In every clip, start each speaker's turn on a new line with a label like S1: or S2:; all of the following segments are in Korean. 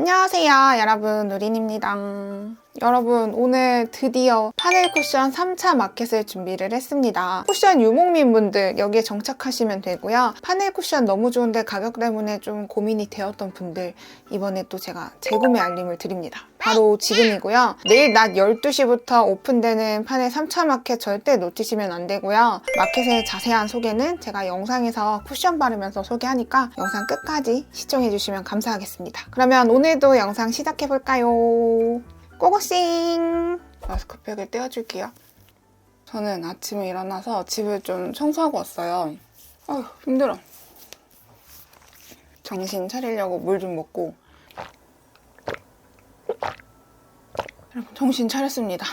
S1: 안녕하세요 여러분. 누린입니다 여러분 오늘 드디어 파넬 쿠션 3차 마켓을 준비를 했습니다. 쿠션 유목민 분들 여기에 정착하시면 되고요. 파넬 쿠션 너무 좋은데 가격 때문에 좀 고민이 되었던 분들 이번에 또 제가 재구매 알림을 드립니다. 바로 지금이고요. 내일 낮 12시부터 오픈되는 파넬 3차 마켓 절대 놓치시면 안 되고요. 마켓의 자세한 소개는 제가 영상에서 쿠션 바르면서 소개하니까 영상 끝까지 시청해 주시면 감사하겠습니다. 그러면 오늘도 영상 시작해 볼까요 고고싱! 마스크팩을 떼어줄게요. 저는 아침에 일어나서 집을 좀 청소하고 왔어요. 아휴, 힘들어. 정신 차리려고 물 좀 먹고. 여러분, 정신 차렸습니다.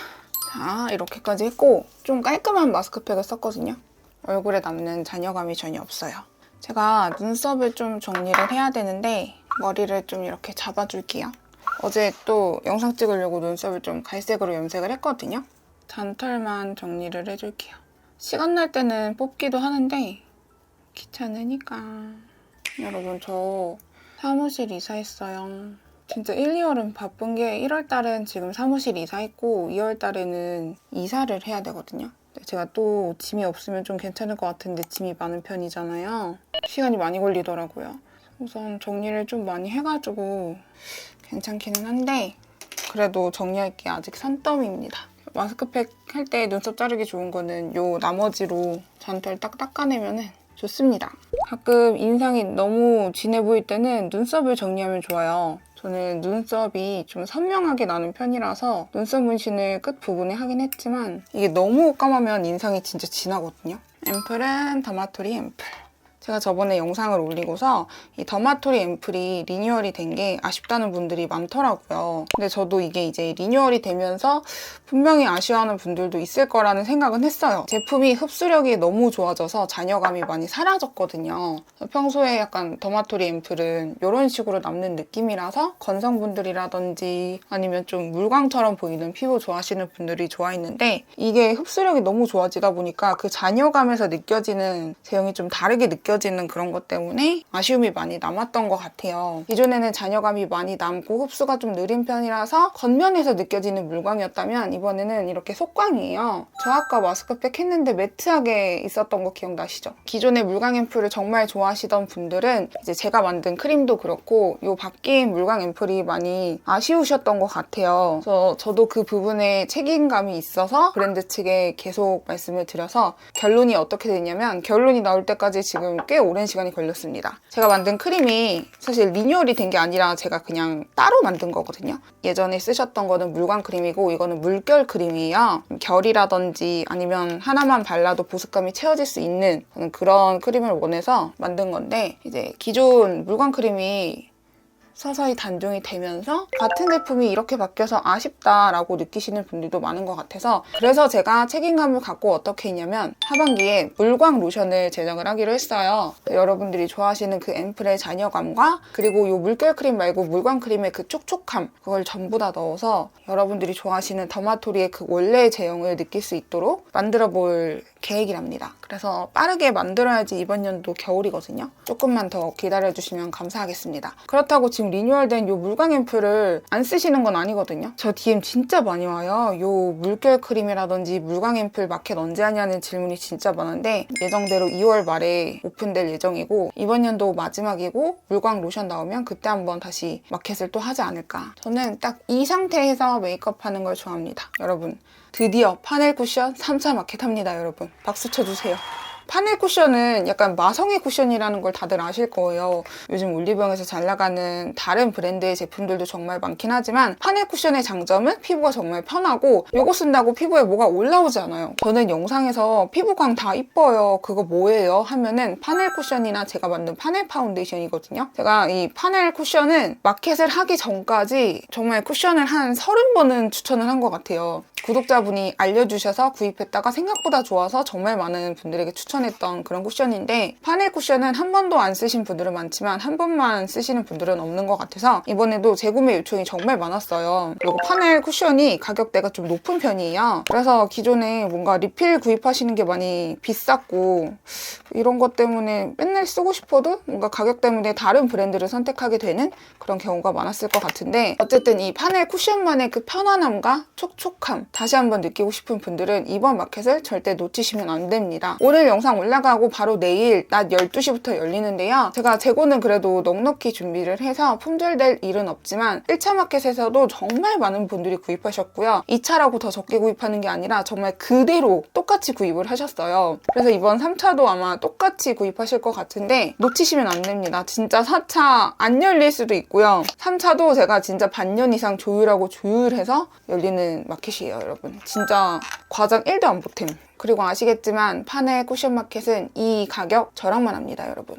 S1: 자, 이렇게까지 했고, 좀 깔끔한 마스크팩을 썼거든요. 얼굴에 남는 잔여감이 전혀 없어요. 제가 눈썹을 좀 정리를 해야 되는데, 머리를 좀 이렇게 잡아줄게요. 어제 또 영상 찍으려고 눈썹을 좀 갈색으로 염색을 했거든요. 잔털만 정리를 해줄게요. 시간 날 때는 뽑기도 하는데 귀찮으니까. 여러분 저 사무실 이사했어요. 진짜 1, 2월은 바쁜 게 1월 달은 지금 사무실 이사했고 2월 달에는 이사를 해야 되거든요. 제가 또 짐이 없으면 좀 괜찮을 것 같은데 짐이 많은 편이잖아요. 시간이 많이 걸리더라고요. 우선 정리를 좀 많이 해가지고 괜찮기는 한데 그래도 정리할 게 아직 산더미입니다. 마스크팩 할 때 눈썹 자르기 좋은 거는 요 나머지로 잔털 딱 닦아내면 좋습니다. 가끔 인상이 너무 진해 보일 때는 눈썹을 정리하면 좋아요. 저는 눈썹이 좀 선명하게 나는 편이라서 눈썹 문신을 끝 부분에 하긴 했지만 이게 너무 까마면 인상이 진짜 진하거든요. 앰플은 더마토리 앰플. 제가 저번에 영상을 올리고서 이 더마토리 앰플이 리뉴얼이 된 게 아쉽다는 분들이 많더라고요. 근데 저도 이게 이제 리뉴얼이 되면서 분명히 아쉬워하는 분들도 있을 거라는 생각은 했어요. 제품이 흡수력이 너무 좋아져서 잔여감이 많이 사라졌거든요. 평소에 약간 더마토리 앰플은 이런 식으로 남는 느낌이라서 건성분들이라든지 아니면 좀 물광처럼 보이는 피부 좋아하시는 분들이 좋아했는데 이게 흡수력이 너무 좋아지다 보니까 그 잔여감에서 느껴지는 제형이 좀 다르게 느껴지는 그런 것 때문에 아쉬움이 많이 남았던 것 같아요. 기존에는 잔여감이 많이 남고 흡수가 좀 느린 편이라서 겉면에서 느껴지는 물광이었다면 이번에는 이렇게 속광이에요. 저 아까 마스크팩 했는데 매트하게 있었던 거 기억나시죠? 기존의 물광 앰플을 정말 좋아하시던 분들은 이제 제가 만든 크림도 그렇고 이 바뀐 물광 앰플이 많이 아쉬우셨던 것 같아요. 그래서 저도 그 부분에 책임감이 있어서 브랜드 측에 계속 말씀을 드려서 결론이 어떻게 됐냐면 결론이 나올 때까지 지금 꽤 오랜 시간이 걸렸습니다. 제가 만든 크림이 사실 리뉴얼이 된 게 아니라 제가 그냥 따로 만든 거거든요. 예전에 쓰셨던 거는 물광 크림이고 이거는 물결 크림이에요. 결이라든지 아니면 하나만 발라도 보습감이 채워질 수 있는 그런 크림을 원해서 만든 건데 이제 기존 물광 크림이 서서히 단종이 되면서 같은 제품이 이렇게 바뀌어서 아쉽다라고 느끼시는 분들도 많은 것 같아서 그래서 제가 책임감을 갖고 어떻게 했냐면 하반기에 물광 로션을 제작을 하기로 했어요. 여러분들이 좋아하시는 그 앰플의 잔여감과 그리고 이 물결 크림 말고 물광 크림의 그 촉촉함 그걸 전부 다 넣어서 여러분들이 좋아하시는 더마토리의 그 원래의 제형을 느낄 수 있도록 만들어 볼 계획이랍니다. 그래서 빠르게 만들어야지 이번 연도 겨울이거든요. 조금만 더 기다려주시면 감사하겠습니다. 그렇다고 지금 리뉴얼된 이 물광 앰플을 안 쓰시는 건 아니거든요. 저 DM 진짜 많이 와요. 이 물결 크림이라든지 물광 앰플 마켓 언제 하냐는 질문이 진짜 많은데 예정대로 2월 말에 오픈될 예정이고 이번 연도 마지막이고 물광 로션 나오면 그때 한번 다시 마켓을 또 하지 않을까. 저는 딱 이 상태에서 메이크업 하는 걸 좋아합니다. 여러분 드디어 파넬 쿠션 3차 마켓 합니다, 여러분. 박수 쳐주세요. 파넬 쿠션은 약간 마성의 쿠션이라는 걸 다들 아실 거예요. 요즘 올리브영에서 잘 나가는 다른 브랜드의 제품들도 정말 많긴 하지만 파넬 쿠션의 장점은 피부가 정말 편하고 이거 쓴다고 피부에 뭐가 올라오지 않아요. 저는 영상에서 피부광 다 이뻐요. 그거 뭐예요? 하면은 파넬 쿠션이나 제가 만든 파넬 파운데이션이거든요. 제가 이 파넬 쿠션은 마켓을 하기 전까지 정말 쿠션을 한 30번은 추천을 한 것 같아요. 구독자분이 알려주셔서 구입했다가 생각보다 좋아서 정말 많은 분들에게 추천했던 그런 쿠션인데 파넬 쿠션은 한 번도 안 쓰신 분들은 많지만 한 번만 쓰시는 분들은 없는 것 같아서 이번에도 재구매 요청이 정말 많았어요. 그리고 파넬 쿠션이 가격대가 좀 높은 편이에요. 그래서 기존에 뭔가 리필 구입하시는 게 많이 비쌌고 이런 것 때문에 맨날 쓰고 싶어도 뭔가 가격 때문에 다른 브랜드를 선택하게 되는 그런 경우가 많았을 것 같은데 어쨌든 이 파넬 쿠션만의 그 편안함과 촉촉함 다시 한번 느끼고 싶은 분들은 이번 마켓을 절대 놓치시면 안 됩니다. 오늘 영상 올라가고 바로 내일 낮 12시부터 열리는데요. 제가 재고는 그래도 넉넉히 준비를 해서 품절될 일은 없지만 1차 마켓에서도 정말 많은 분들이 구입하셨고요. 2차라고 더 적게 구입하는 게 아니라 정말 그대로 똑같이 구입을 하셨어요. 그래서 이번 3차도 아마 똑같이 구입하실 것 같은데 놓치시면 안 됩니다. 진짜 4차 안 열릴 수도 있고요. 3차도 제가 진짜 반년 이상 조율하고 조율해서 열리는 마켓이에요, 여러분. 진짜 과장 1도 안 보탬. 그리고 아시겠지만 파넬 쿠션 마켓은 이 가격 저랑만 합니다, 여러분.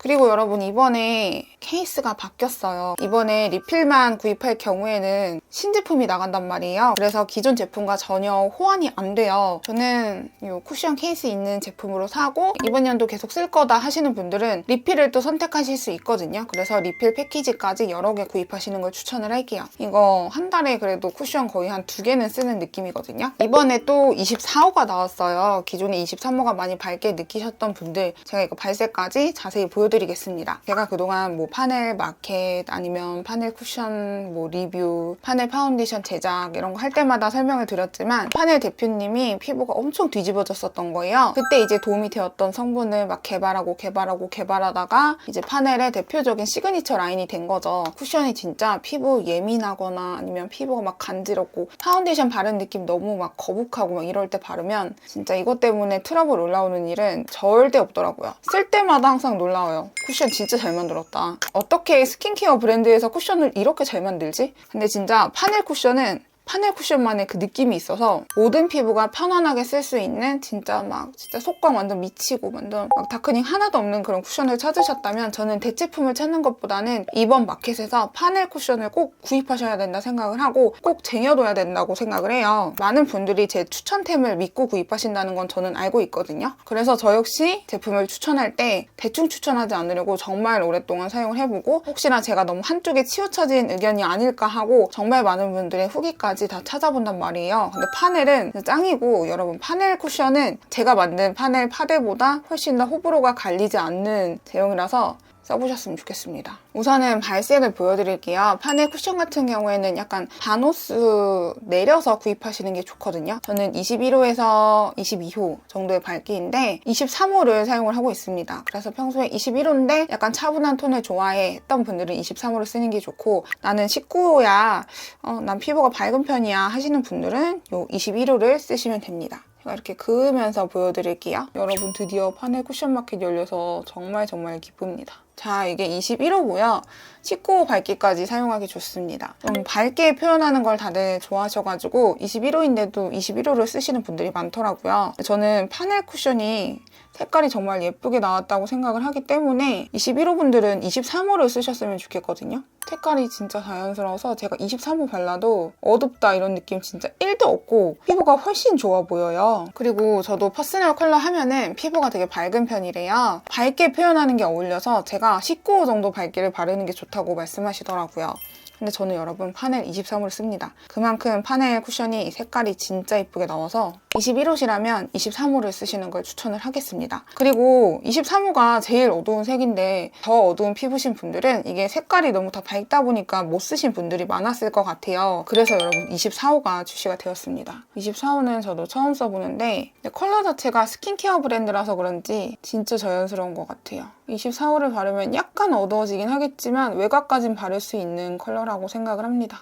S1: 그리고 여러분 이번에 케이스가 바뀌었어요. 이번에 리필만 구입할 경우에는 신제품이 나간단 말이에요. 그래서 기존 제품과 전혀 호환이 안 돼요. 저는 이 쿠션 케이스 있는 제품으로 사고 이번 연도 계속 쓸 거다 하시는 분들은 리필을 또 선택하실 수 있거든요. 그래서 리필 패키지까지 여러 개 구입하시는 걸 추천을 할게요. 이거 한 달에 그래도 쿠션 거의 한 두 개는 쓰는 느낌이거든요. 이번에 또 24호가 나왔어요. 기존에 23호가 많이 밝게 느끼셨던 분들 제가 이거 발색까지 자세히 보여드리겠습니다. 제가 그동안 뭐 파넬 마켓 아니면 파넬 쿠션 뭐 리뷰, 파넬 파운데이션 제작 이런 거 할 때마다 설명을 드렸지만 파넬 대표님이 피부가 엄청 뒤집어졌었던 거예요. 그때 이제 도움이 되었던 성분을 막 개발하고 개발하고 개발하다가 이제 파넬의 대표적인 시그니처 라인이 된 거죠. 쿠션이 진짜 피부 예민하거나 아니면 피부가 막 간지럽고 파운데이션 바른 느낌 너무 막 거북하고 막 이럴 때 바르면 진짜 이것 때문에 트러블 올라오는 일은 절대 없더라고요. 쓸 때마다 항상 놀라워요. 쿠션 진짜 잘 만들었다. 어떻게 스킨케어 브랜드에서 쿠션을 이렇게 잘 만들지? 근데 진짜 파넬 쿠션은 파넬 쿠션만의 그 느낌이 있어서 모든 피부가 편안하게 쓸 수 있는 진짜 막 진짜 속광 완전 미치고 완전 막 다크닝 하나도 없는 그런 쿠션을 찾으셨다면 저는 대체품을 찾는 것보다는 이번 마켓에서 파넬 쿠션을 꼭 구입하셔야 된다 생각을 하고 꼭 쟁여둬야 된다고 생각을 해요. 많은 분들이 제 추천템을 믿고 구입하신다는 건 저는 알고 있거든요. 그래서 저 역시 제품을 추천할 때 대충 추천하지 않으려고 정말 오랫동안 사용을 해보고 혹시나 제가 너무 한쪽에 치우쳐진 의견이 아닐까 하고 정말 많은 분들의 후기까지 다 찾아본단 말이에요. 근데 파넬은 짱이고 여러분 파넬 쿠션은 제가 만든 파넬 파데보다 훨씬 더 호불호가 갈리지 않는 제형이라서 써보셨으면 좋겠습니다. 우선은 발색을 보여드릴게요. 파넬 쿠션 같은 경우에는 약간 바노스 내려서 구입하시는 게 좋거든요. 저는 21호에서 22호 정도의 밝기인데 23호를 사용을 하고 있습니다. 그래서 평소에 21호인데 약간 차분한 톤을 좋아해 했던 분들은 23호를 쓰는 게 좋고 나는 19호야, 어, 난 피부가 밝은 편이야 하시는 분들은 이 21호를 쓰시면 됩니다. 이렇게 그으면서 보여드릴게요. 여러분 드디어 파넬 쿠션 마켓 열려서 정말 정말 기쁩니다. 자, 이게 21호고요. 19호 밝기까지 사용하기 좋습니다. 좀 밝게 표현하는 걸 다들 좋아하셔가지고 21호인데도 21호를 쓰시는 분들이 많더라고요. 저는 파넬 쿠션이 색깔이 정말 예쁘게 나왔다고 생각을 하기 때문에 21호 분들은 23호를 쓰셨으면 좋겠거든요. 색깔이 진짜 자연스러워서 제가 23호 발라도 어둡다 이런 느낌 진짜 1도 없고 피부가 훨씬 좋아 보여요. 그리고 저도 퍼스널 컬러 하면은 피부가 되게 밝은 편이래요. 밝게 표현하는 게 어울려서 제가 19호 정도 밝기를 바르는 게 좋다고 말씀하시더라고요. 근데 저는 여러분 파넬 23호를 씁니다. 그만큼 파넬 쿠션이 색깔이 진짜 예쁘게 나와서 21호시라면 23호를 쓰시는 걸 추천을 하겠습니다. 그리고 23호가 제일 어두운 색인데 더 어두운 피부신 분들은 이게 색깔이 너무 다 밝다 보니까 못 쓰신 분들이 많았을 것 같아요. 그래서 여러분 24호가 출시가 되었습니다. 24호는 저도 처음 써보는데 컬러 자체가 스킨케어 브랜드라서 그런지 진짜 자연스러운 것 같아요. 24호를 바르면 약간 어두워지긴 하겠지만 외곽까진 바를 수 있는 컬러라고 생각을 합니다.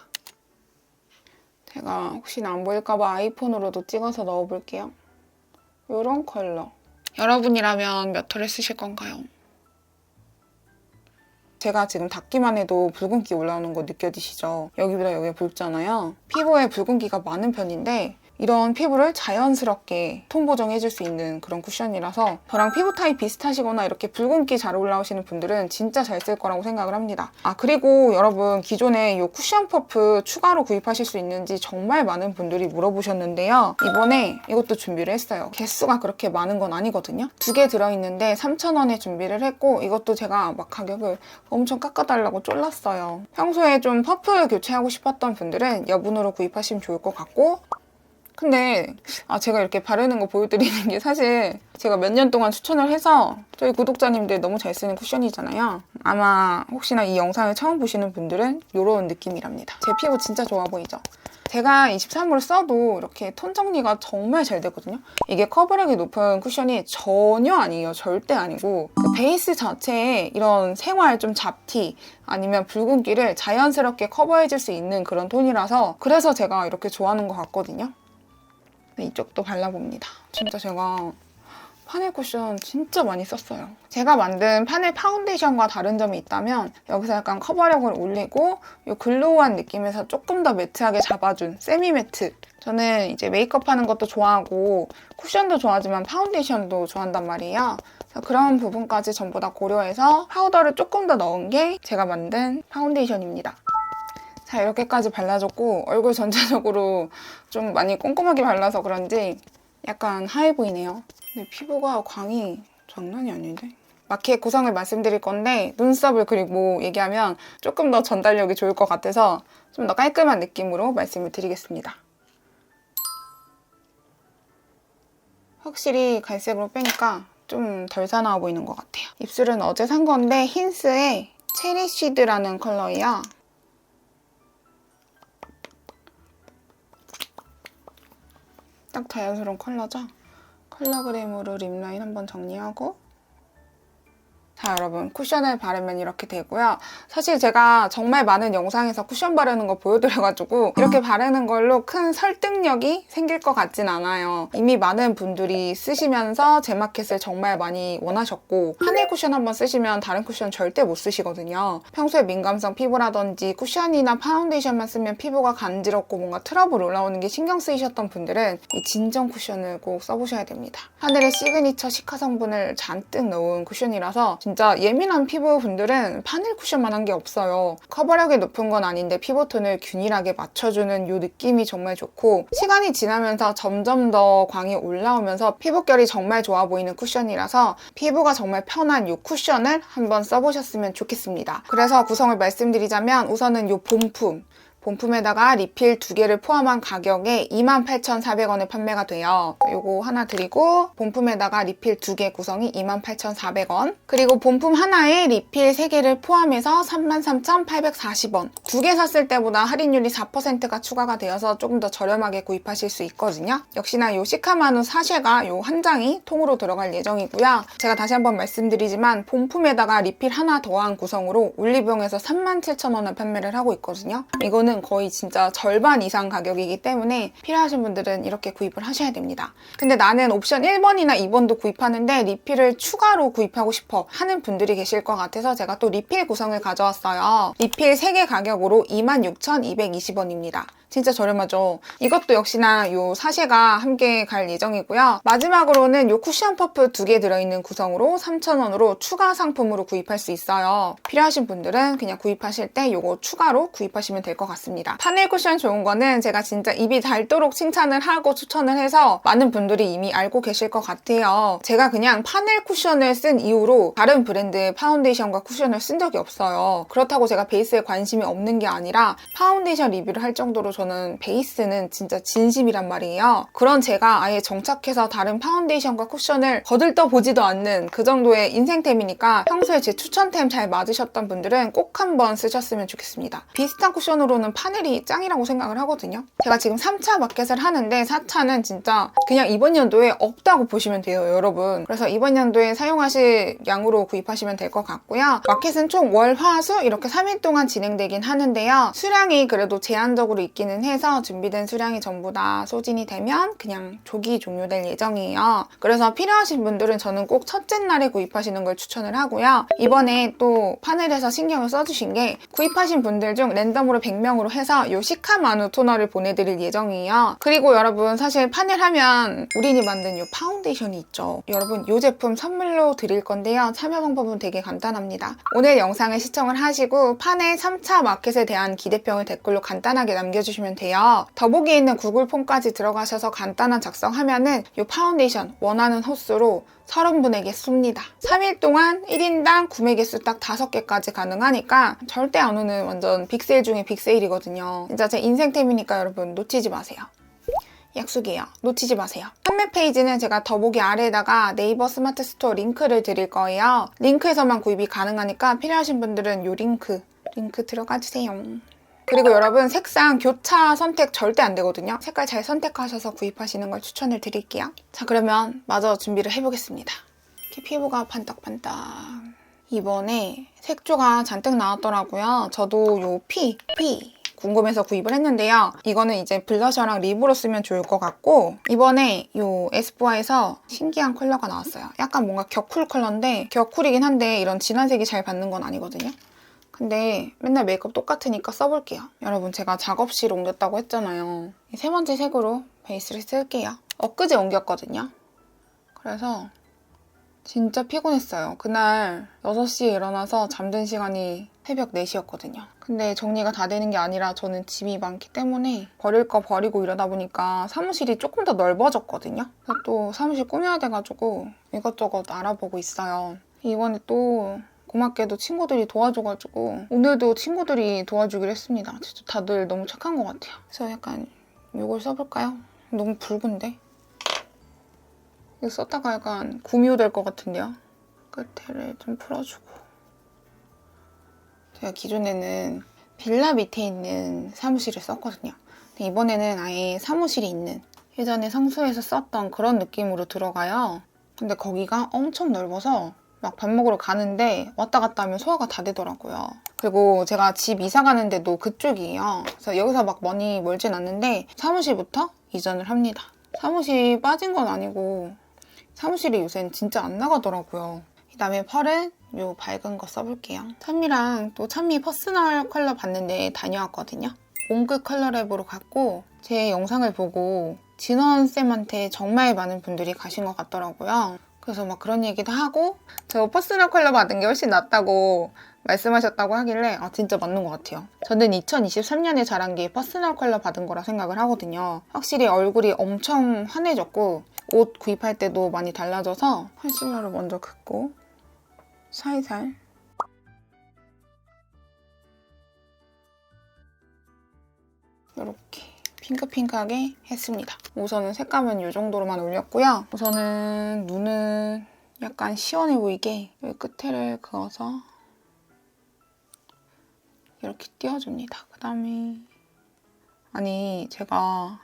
S1: 제가 혹시나 안 보일까봐 아이폰으로도 찍어서 넣어볼게요. 이런 컬러. 여러분이라면 몇 톨을 쓰실 건가요? 제가 지금 닦기만 해도 붉은기 올라오는 거 느껴지시죠? 여기보다 여기가 붉잖아요. 피부에 붉은기가 많은 편인데 이런 피부를 자연스럽게 톤 보정해줄 수 있는 그런 쿠션이라서 저랑 피부 타입 비슷하시거나 이렇게 붉은기 잘 올라오시는 분들은 진짜 잘 쓸 거라고 생각을 합니다. 아 그리고 여러분 기존에 이 쿠션 퍼프 추가로 구입하실 수 있는지 정말 많은 분들이 물어보셨는데요. 이번에 이것도 준비를 했어요. 개수가 그렇게 많은 건 아니거든요. 두 개 들어있는데 3,000원에 준비를 했고 이것도 제가 막 가격을 엄청 깎아달라고 쫄랐어요. 평소에 좀 퍼프 교체하고 싶었던 분들은 여분으로 구입하시면 좋을 것 같고 근데 아 제가 이렇게 바르는 거 보여드리는 게 사실 제가 몇 년 동안 추천을 해서 저희 구독자님들 너무 잘 쓰는 쿠션이잖아요. 아마 혹시나 이 영상을 처음 보시는 분들은 이런 느낌이랍니다. 제 피부 진짜 좋아 보이죠? 제가 23을 써도 이렇게 톤 정리가 정말 잘 되거든요. 이게 커버력이 높은 쿠션이 전혀 아니에요. 절대 아니고 그 베이스 자체에 이런 생활 좀 잡티 아니면 붉은기를 자연스럽게 커버해줄 수 있는 그런 톤이라서 그래서 제가 이렇게 좋아하는 것 같거든요. 네, 이쪽도 발라봅니다. 진짜 제가 파넬 쿠션 진짜 많이 썼어요. 제가 만든 파넬 파운데이션과 다른 점이 있다면 여기서 약간 커버력을 올리고 이 글로우한 느낌에서 조금 더 매트하게 잡아준 세미 매트. 저는 이제 메이크업 하는 것도 좋아하고 쿠션도 좋아하지만 파운데이션도 좋아한단 말이에요. 그런 부분까지 전부 다 고려해서 파우더를 조금 더 넣은 게 제가 만든 파운데이션입니다. 자 이렇게까지 발라줬고 얼굴 전체적으로 좀 많이 꼼꼼하게 발라서 그런지 약간 하얘 보이네요. 근데 피부가 광이 장난이 아닌데? 마켓 구성을 말씀드릴 건데 눈썹을 그리고 얘기하면 조금 더 전달력이 좋을 것 같아서 좀 더 깔끔한 느낌으로 말씀을 드리겠습니다. 확실히 갈색으로 빼니까 좀 덜 사나워 보이는 것 같아요. 입술은 어제 산 건데 힌스의 체리 쉬드라는 컬러예요. 딱 자연스러운 컬러죠? 컬러그램으로 립라인 한번 정리하고 자 여러분 쿠션을 바르면 이렇게 되고요. 사실 제가 정말 많은 영상에서 쿠션 바르는 거 보여드려가지고 이렇게 바르는 걸로 큰 설득력이 생길 것 같진 않아요. 이미 많은 분들이 쓰시면서 제 마켓을 정말 많이 원하셨고 하늘 쿠션 한번 쓰시면 다른 쿠션 절대 못 쓰시거든요. 평소에 민감성 피부라든지 쿠션이나 파운데이션만 쓰면 피부가 간지럽고 뭔가 트러블 올라오는 게 신경 쓰이셨던 분들은 이 진정 쿠션을 꼭 써보셔야 됩니다. 하늘의 시그니처 시카 성분을 잔뜩 넣은 쿠션이라서 진짜 예민한 피부 분들은 파넬 쿠션만한 게 없어요. 커버력이 높은 건 아닌데 피부톤을 균일하게 맞춰주는 이 느낌이 정말 좋고 시간이 지나면서 점점 더 광이 올라오면서 피부결이 정말 좋아 보이는 쿠션이라서 피부가 정말 편한 이 쿠션을 한번 써보셨으면 좋겠습니다. 그래서 구성을 말씀드리자면 우선은 이 본품 본품에다가 리필 두 개를 포함한 가격에 28,400원에 판매가 돼요. 요거 하나 드리고 본품에다가 리필 두 개 구성이 28,400원 그리고 본품 하나에 리필 세 개를 포함해서 33,840원 두 개 샀을 때보다 할인율이 4%가 추가가 되어서 조금 더 저렴하게 구입하실 수 있거든요. 역시나 요 시카마누 사쉐가 요 한 장이 통으로 들어갈 예정이고요. 제가 다시 한번 말씀드리지만 본품에다가 리필 하나 더한 구성으로 올리브영에서 37,000원에 판매를 하고 있거든요. 이거는 거의 진짜 절반 이상 가격이기 때문에 필요하신 분들은 이렇게 구입을 하셔야 됩니다. 근데 나는 옵션 1번이나 2번도 구입하는데 리필을 추가로 구입하고 싶어 하는 분들이 계실 것 같아서 제가 또 리필 구성을 가져왔어요. 리필 3개 가격으로 26,220원입니다. 진짜 저렴하죠. 이것도 역시나 요 사쉐가 함께 갈 예정이고요. 마지막으로는 요 쿠션 퍼프 두 개 들어있는 구성으로 3,000원으로 추가 상품으로 구입할 수 있어요. 필요하신 분들은 그냥 구입하실 때 요거 추가로 구입하시면 될 것 같습니다. 파넬 쿠션 좋은 거는 제가 진짜 입이 닳도록 칭찬을 하고 추천을 해서 많은 분들이 이미 알고 계실 것 같아요. 제가 그냥 파넬 쿠션을 쓴 이후로 다른 브랜드의 파운데이션과 쿠션을 쓴 적이 없어요. 그렇다고 제가 베이스에 관심이 없는 게 아니라 파운데이션 리뷰를 할 정도로 저는 베이스는 진짜 진심이란 말이에요. 그런 제가 아예 정착해서 다른 파운데이션과 쿠션을 거들떠 보지도 않는 그 정도의 인생템이니까 평소에 제 추천템 잘 맞으셨던 분들은 꼭 한번 쓰셨으면 좋겠습니다. 비슷한 쿠션으로는 파넬이 짱이라고 생각을 하거든요. 제가 지금 3차 마켓을 하는데 4차는 진짜 그냥 이번 연도에 없다고 보시면 돼요, 여러분. 그래서 이번 연도에 사용하실 양으로 구입하시면 될 것 같고요. 마켓은 총 월, 화, 수 이렇게 3일 동안 진행되긴 하는데요. 수량이 그래도 제한적으로 이렇게는 해서 준비된 수량이 전부 다 소진이 되면 그냥 조기 종료될 예정이에요. 그래서 필요하신 분들은 저는 꼭 첫째 날에 구입하시는 걸 추천을 하고요. 이번에 또 파넬에서 신경을 써주신 게 구입하신 분들 중 랜덤으로 100명으로 해서 요 시카마누 토너를 보내드릴 예정이에요. 그리고 여러분 사실 파넬 하면 우린이 만든 요 파운데이션이 있죠. 여러분 요 제품 선물로 드릴 건데요. 참여 방법은 되게 간단합니다. 오늘 영상을 시청을 하시고 파넬 3차 마켓에 대한 기대평을 댓글로 간단하게 남겨주시면 돼요. 더보기에 있는 구글 폼까지 들어가셔서 간단한 작성하면은 이 파운데이션 원하는 호수로 30분에게 씁니다. 3일 동안 1인당 구매 개수 딱 5개까지 가능하니까 절대 안 오는 완전 빅세일 중에 빅세일이거든요. 진짜 제 인생템이니까 여러분 놓치지 마세요. 약속이에요. 놓치지 마세요. 판매 페이지는 제가 더보기 아래에다가 네이버 스마트 스토어 링크를 드릴 거예요. 링크에서만 구입이 가능하니까 필요하신 분들은 요 링크, 링크 들어가 주세요. 그리고 여러분 색상 교차 선택 절대 안 되거든요. 색깔 잘 선택하셔서 구입하시는 걸 추천을 드릴게요. 자 그러면 마저 준비를 해보겠습니다. 이렇게 피부가 반딱반딱. 이번에 색조가 잔뜩 나왔더라고요. 저도 요 피, 피 궁금해서 구입을 했는데요. 이거는 이제 블러셔랑 립으로 쓰면 좋을 것 같고 이번에 요 에스쁘아에서 신기한 컬러가 나왔어요. 약간 뭔가 격쿨 컬러인데 격쿨이긴 한데 이런 진한 색이 잘 받는 건 아니거든요. 근데 맨날 메이크업 똑같으니까 써볼게요. 여러분 제가 작업실 옮겼다고 했잖아요. 이세 번째 색으로 베이스를 쓸게요. 엊그제 옮겼거든요. 그래서 진짜 피곤했어요. 그날 6시에 일어나서 잠든 시간이 새벽 4시였거든요. 근데 정리가 다 되는 게 아니라 저는 짐이 많기 때문에 버릴 거 버리고 이러다 보니까 사무실이 조금 더 넓어졌거든요. 또 사무실 꾸며야 돼가지고 이것저것 알아보고 있어요. 이번에 또 고맙게도 친구들이 도와줘가지고 오늘도 친구들이 도와주기로 했습니다. 진짜 다들 너무 착한 것 같아요. 그래서 약간 이걸 써볼까요? 너무 붉은데? 이거 썼다가 약간 구미호 될 것 같은데요? 끝에를 좀 풀어주고 제가 기존에는 빌라 밑에 있는 사무실을 썼거든요. 근데 이번에는 아예 사무실이 있는 예전에 성수에서 썼던 그런 느낌으로 들어가요. 근데 거기가 엄청 넓어서 막 밥 먹으러 가는데 왔다 갔다 하면 소화가 다 되더라고요. 그리고 제가 집 이사 가는데도 그쪽이에요. 그래서 여기서 막 많이 멀진 않는데 사무실부터 이전을 합니다. 사무실 빠진 건 아니고 사무실이 요새는 진짜 안 나가더라고요. 그 다음에 펄은 요 밝은 거 써볼게요. 찬미랑 또 찬미 퍼스널 컬러 봤는데 다녀왔거든요. 옹크 컬러랩으로 갔고 제 영상을 보고 진원쌤한테 정말 많은 분들이 가신 것 같더라고요. 그래서 막 그런 얘기도 하고 저 퍼스널 컬러 받은 게 훨씬 낫다고 말씀하셨다고 하길래 아 진짜 맞는 것 같아요. 저는 2023년에 자란 게 퍼스널 컬러 받은 거라 생각을 하거든요. 확실히 얼굴이 엄청 환해졌고 옷 구입할 때도 많이 달라져서 컨실러를 먼저 긋고 살살 이렇게 핑크핑크하게 했습니다. 우선은 색감은 이 정도로만 올렸고요. 우선은 눈은 약간 시원해 보이게 여기 끝에를 그어서 이렇게 띄워줍니다. 그 다음에 아니 제가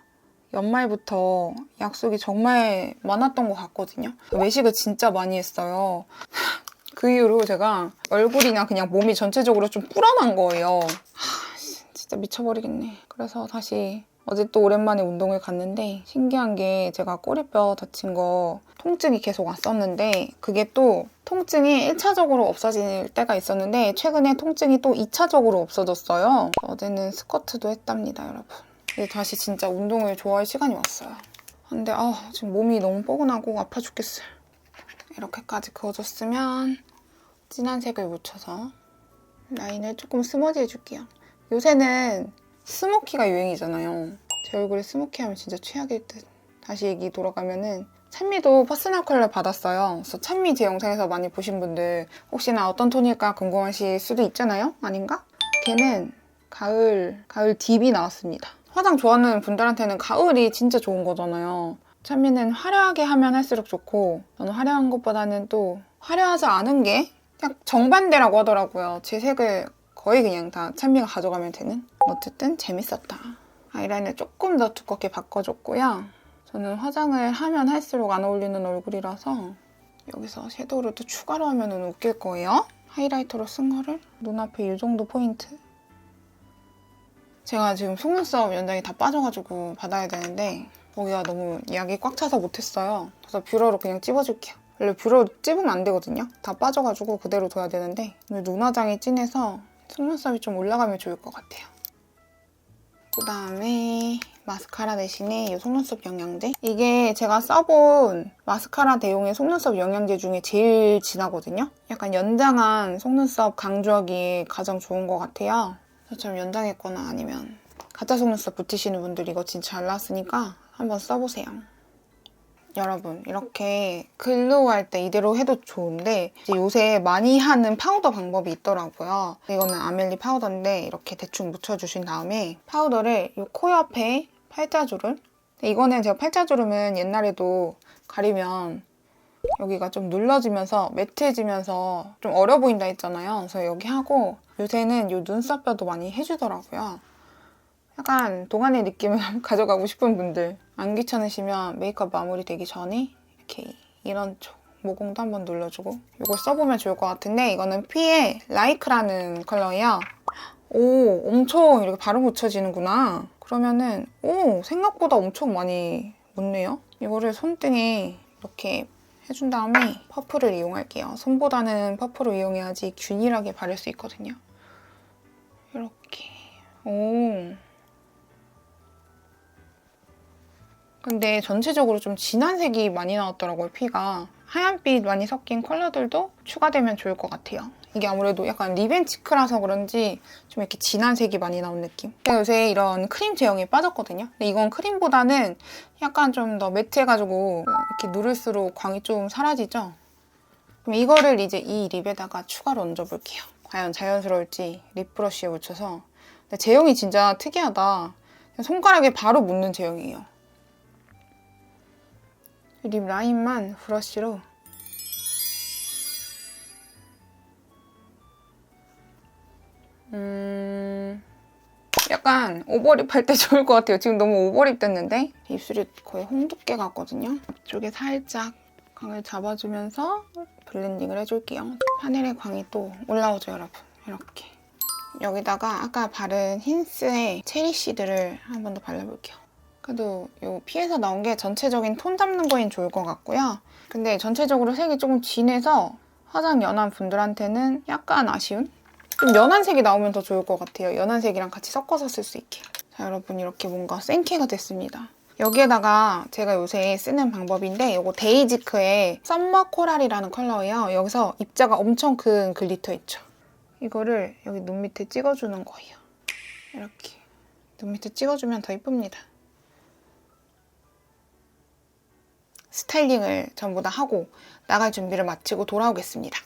S1: 연말부터 약속이 정말 많았던 것 같거든요. 외식을 진짜 많이 했어요. 그 이후로 제가 얼굴이나 그냥 몸이 전체적으로 좀 불어난 거예요. 하, 진짜 미쳐버리겠네. 그래서 다시 어제 또 오랜만에 운동을 갔는데 신기한 게 제가 꼬리뼈 다친 거 통증이 계속 왔었는데 그게 또 통증이 1차적으로 없어질 때가 있었는데 최근에 통증이 또 2차적으로 없어졌어요. 어제는 스쿼트도 했답니다, 여러분. 이제 다시 진짜 운동을 좋아할 시간이 왔어요. 근데 아 지금 몸이 너무 뻐근하고 아파 죽겠어요. 이렇게까지 그어줬으면 진한 색을 묻혀서 라인을 조금 스머지 해줄게요. 요새는 스모키가 유행이잖아요. 제 얼굴에 스모키 하면 진짜 최악일 듯. 다시 얘기 돌아가면은 찬미도 퍼스널 컬러 받았어요. 그래서 찬미 제 영상에서 많이 보신 분들 혹시나 어떤 톤일까 궁금하실 수도 있잖아요? 아닌가? 걔는 가을, 가을 딥이 나왔습니다. 화장 좋아하는 분들한테는 가을이 진짜 좋은 거잖아요. 찬미는 화려하게 하면 할수록 좋고 저는 화려한 것보다는 또 화려하지 않은 게 그냥 정반대라고 하더라고요. 제 색을 거의 그냥 다 찬미가 가져가면 되는? 어쨌든 재밌었다. 아이라인을 조금 더 두껍게 바꿔줬고요. 저는 화장을 하면 할수록 안 어울리는 얼굴이라서 여기서 섀도우를 또 추가로 하면 웃길 거예요. 하이라이터로 쓴 거를 눈앞에 이 정도 포인트 제가 지금 속눈썹 연장이 다 빠져가지고 받아야 되는데 거기가 너무 약이 꽉 차서 못했어요. 그래서 뷰러로 그냥 찝어줄게요. 원래 뷰러 찝으면 안 되거든요. 다 빠져가지고 그대로 둬야 되는데 눈화장이 진해서 속눈썹이 좀 올라가면 좋을 것 같아요. 그 다음에 마스카라 대신에 이 속눈썹 영양제? 이게 제가 써본 마스카라 대용의 속눈썹 영양제 중에 제일 진하거든요? 약간 연장한 속눈썹 강조하기에 가장 좋은 것 같아요. 저처럼 연장했거나 아니면 가짜 속눈썹 붙이시는 분들 이거 진짜 잘 나왔으니까 한번 써보세요 여러분 이렇게 글로우 할 때 이대로 해도 좋은데 요새 많이 하는 파우더 방법이 있더라고요. 이거는 아멜리 파우더인데 이렇게 대충 묻혀주신 다음에 파우더를 이 코 옆에 팔자주름 이거는 제가 팔자주름은 옛날에도 가리면 여기가 좀 눌러지면서 매트해지면서 좀 어려 보인다 했잖아요. 그래서 여기 하고 요새는 이 눈썹뼈도 많이 해주더라고요. 약간 동안의 느낌을 가져가고 싶은 분들 안 귀찮으시면 메이크업 마무리 되기 전에 이렇게 이런 쪽 모공도 한번 눌러주고 이걸 써보면 좋을 것 같은데 이거는 피에 라이크라는 컬러예요. 오 엄청 이렇게 바로 묻혀지는구나. 그러면은 오 생각보다 엄청 많이 묻네요. 이거를 손등에 이렇게 해준 다음에 퍼프를 이용할게요. 손보다는 퍼프를 이용해야지 균일하게 바를 수 있거든요. 이렇게 오 근데 전체적으로 좀 진한 색이 많이 나왔더라고요, 피가. 하얀빛 많이 섞인 컬러들도 추가되면 좋을 것 같아요. 이게 아무래도 약간 리벤치크라서 그런지 좀 이렇게 진한 색이 많이 나온 느낌. 제가 요새 이런 크림 제형에 빠졌거든요. 근데 이건 크림보다는 약간 좀 더 매트해가지고 이렇게 누를수록 광이 좀 사라지죠? 그럼 이거를 이제 이 립에다가 추가로 얹어볼게요. 과연 자연스러울지 립 브러쉬에 묻혀서. 근데 제형이 진짜 특이하다. 손가락에 바로 묻는 제형이에요. 립 라인만 브러쉬로 음... 약간 오버립 할 때 좋을 것 같아요. 지금 너무 오버립 됐는데 입술이 거의 홍두깨 같거든요. 앞쪽에 살짝 광을 잡아주면서 블렌딩을 해줄게요. 파넬의 광이 또 올라오죠, 여러분. 이렇게. 여기다가 아까 바른 힌스의 체리 시드를 한 번 더 발라볼게요. 그래도 이 피에서 나온 게 전체적인 톤 잡는 거엔 좋을 것 같고요. 근데 전체적으로 색이 조금 진해서 화장 연한 분들한테는 약간 아쉬운? 좀 연한 색이 나오면 더 좋을 것 같아요. 연한 색이랑 같이 섞어서 쓸 수 있게. 자, 여러분 이렇게 뭔가 생케가 됐습니다. 여기에다가 제가 요새 쓰는 방법인데 이거 데이지크의 썸머 코랄이라는 컬러예요. 여기서 입자가 엄청 큰 글리터 있죠. 이거를 여기 눈 밑에 찍어주는 거예요. 이렇게 눈 밑에 찍어주면 더 이쁩니다. 스타일링을 전부 다 하고 나갈 준비를 마치고 돌아오겠습니다.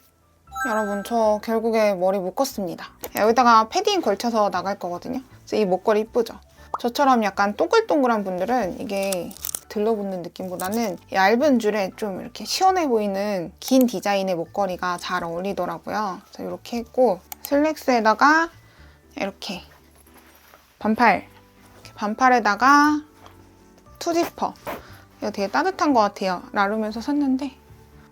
S1: 여러분 저 결국에 머리 묶었습니다. 여기다가 패딩 걸쳐서 나갈 거거든요. 그래서 이 목걸이 이쁘죠? 저처럼 약간 동글동글한 분들은 이게 들러붙는 느낌보다는 얇은 줄에 좀 이렇게 시원해 보이는 긴 디자인의 목걸이가 잘 어울리더라고요. 그래서 이렇게 했고 슬랙스에다가 이렇게 반팔 반팔에다가 투지퍼 되게 따뜻한 것 같아요. 라룸에서 샀는데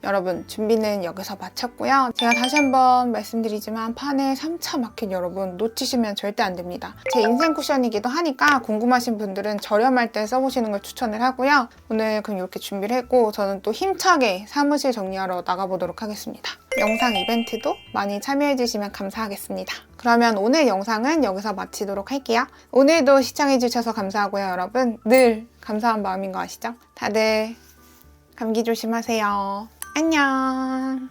S1: 여러분 준비는 여기서 마쳤고요. 제가 다시 한번 말씀드리지만 판에 3차 마켓 여러분 놓치시면 절대 안 됩니다. 제 인생 쿠션이기도 하니까 궁금하신 분들은 저렴할 때 써보시는 걸 추천을 하고요. 오늘 그럼 이렇게 준비를 했고 저는 또 힘차게 사무실 정리하러 나가보도록 하겠습니다. 영상 이벤트도 많이 참여해주시면 감사하겠습니다. 그러면 오늘 영상은 여기서 마치도록 할게요. 오늘도 시청해주셔서 감사하고요, 여러분. 늘 감사한 마음인 거 아시죠? 다들 감기 조심하세요. 안녕.